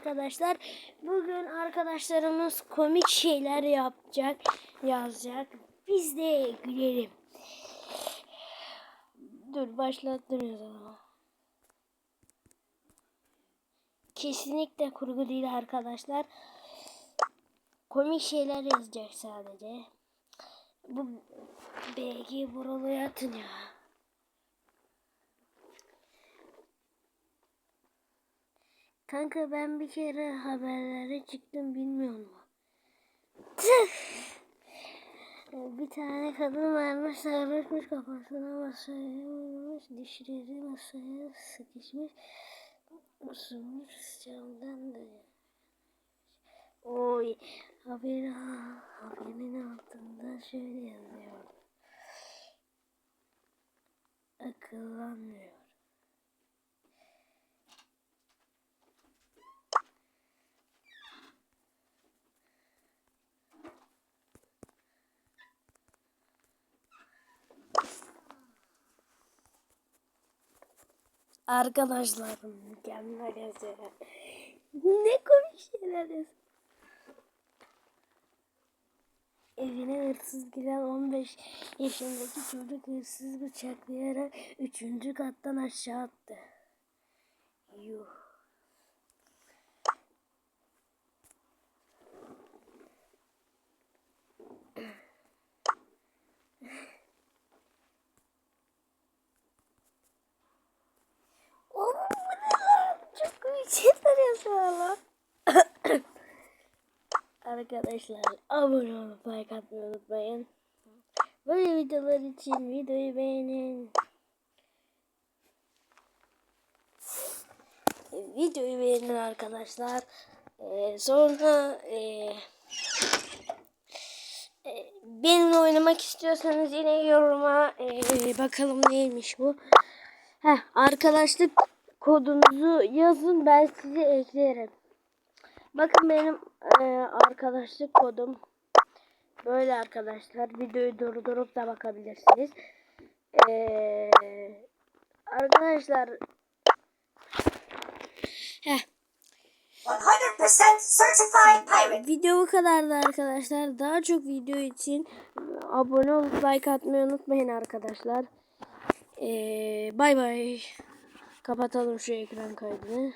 arkadaşlar. Bugün arkadaşlarımız komik şeyler yapacak, yazacak. Biz de gülelim. Dur başlattım ama. Kesinlikle kurgu değil arkadaşlar. Komik şeyler yazacak sadece. Bu BG buralı atın ya. Kanka ben bir kere haberlere çıktım bilmiyor? Tüh! Bir tane kadın varmış sarılmış kafasına masaya vurmuş dişleri masaya sıkışmış ısınmış camdan da Oy haber, haberin altında şöyle yazıyor akıllanmıyor Arkadaşlar mükemmel yazıyor. Ne komik şeyler. Evine hırsız giren 15 yaşındaki çocuk hırsız bıçaklayarak 3. kattan aşağı attı. Yuh. Oğlum bu ne lan? Çok komik lan. Arkadaşlar abone olup like atmayı unutmayın. Böyle videolar için videoyu beğenin. Videoyu beğenin arkadaşlar. Ee, sonra e, e, benimle oynamak istiyorsanız yine yoruma e, bakalım neymiş bu. Heh, arkadaşlık kodunuzu yazın ben sizi eklerim. Bakın benim e, arkadaşlık kodum böyle arkadaşlar. Videoyu durdurup da bakabilirsiniz. E, arkadaşlar Heh, 100% certified pirate. video bu kadardı arkadaşlar. Daha çok video için abone olup like atmayı unutmayın arkadaşlar. E, bay bay. Kapatalım şu ekran kaydını.